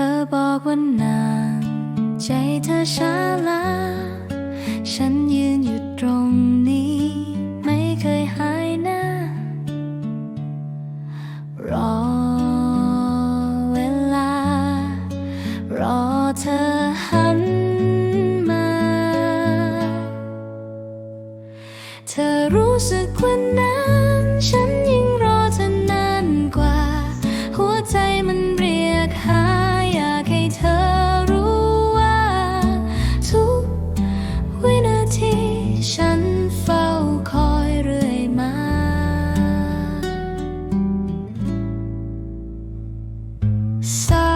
อบอกว่านาน ใจเธอช้าลา ฉันยืนอยู่ตรงนี้ ไม่เคยหายหน้า รอเวลา รอเธอหันมา เธอรู้สึกว่านั้น So